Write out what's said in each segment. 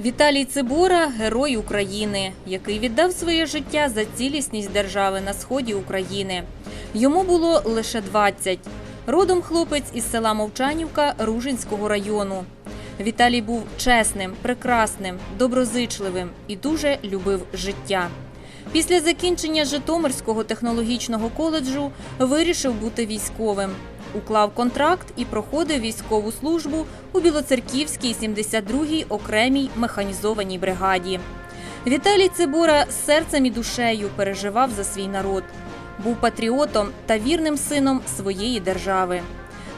Віталій Цибора герой України, який віддав своє життя за цілісність держави на сході України. Йому було лише 20. Родом хлопець із села Мовчанівка Ружинського району. Віталій був чесним, прекрасним, доброзичливим і дуже любив життя. Після закінчення Житомирського технологічного коледжу вирішив бути військовим. Уклав контракт і проходив військову службу у Білоцерківській 72-й окремій механізованій бригаді. Віталій Цибура серцем і душею переживав за свій народ, був патріотом та вірним сином своєї держави.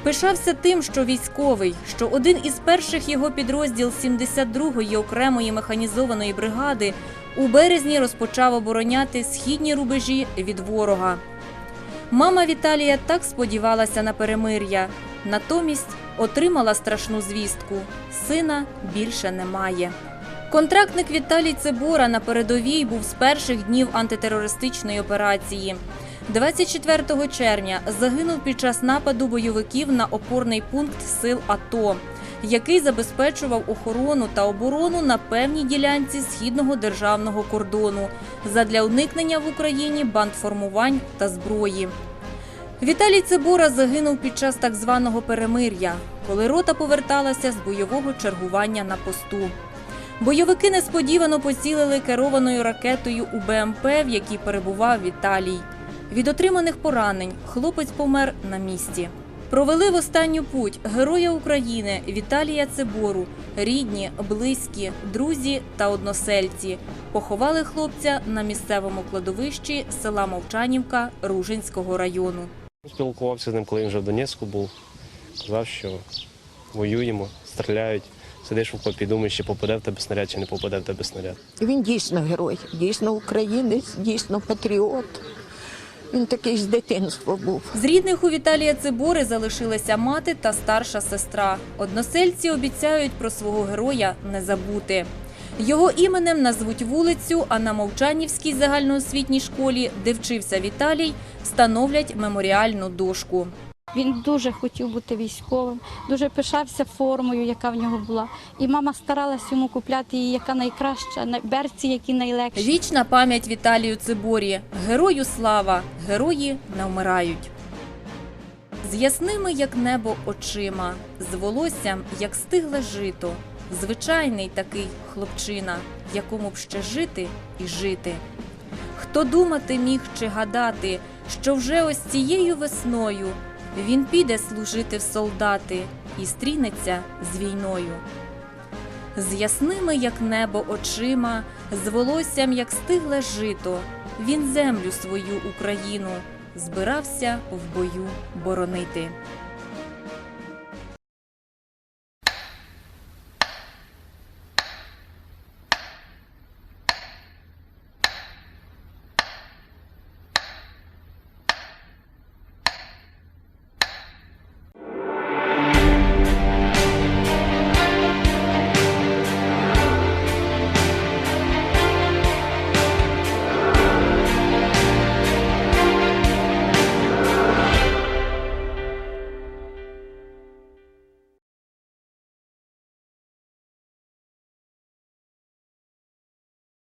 Пишався тим, що військовий, що один із перших його підрозділ 72-ї окремої механізованої бригади у березні розпочав обороняти східні рубежі від ворога. Мама Віталія так сподівалася на перемир'я, натомість отримала страшну звістку: сина більше немає. Контрактник Віталій Цибора на передовій був з перших днів антитерористичної операції. 24 червня загинув під час нападу бойовиків на опорний пункт сил АТО, який забезпечував охорону та оборону на певній ділянці східного державного кордону задля уникнення в Україні бандформувань та зброї. Віталій Цибора загинув під час так званого перемир'я, коли рота поверталася з бойового чергування на посту. Бойовики несподівано поцілили керованою ракетою у БМП, в якій перебував Віталій. Від отриманих поранень хлопець помер на місці. Провели в останню путь героя України Віталія Цибору, рідні, близькі, друзі та односельці. Поховали хлопця на місцевому кладовищі села Мовчанівка Ружинського району. Спілкувався з ним, коли він вже в Донецьку був. Казав, що воюємо, стріляють. Сидиш в окопі, думаєш, чи попаде в тебе снаряд, чи не попаде в тебе снаряд. Він дійсно герой, дійсно українець, дійсно патріот. Він такий з дитинства був. З рідних у Віталія Цибори залишилася мати та старша сестра. Односельці обіцяють про свого героя не забути. Його іменем назвуть вулицю, а на Мовчанівській загальноосвітній школі, де вчився Віталій, встановлять меморіальну дошку. Він дуже хотів бути військовим, дуже пишався формою, яка в нього була. І мама старалась йому купляти її, яка найкраща, най- берці, які найлегші. Вічна пам'ять Віталію Циборі. Герою слава, герої не вмирають. З ясними, як небо, очима, з волоссям, як стигле жито. Звичайний такий хлопчина, якому б ще жити і жити. Хто думати міг чи гадати, що вже ось цією весною він піде служити в солдати і стрінеться з війною з ясними, як небо, очима, з волоссям, як стигле жито, він землю свою Україну збирався в бою боронити.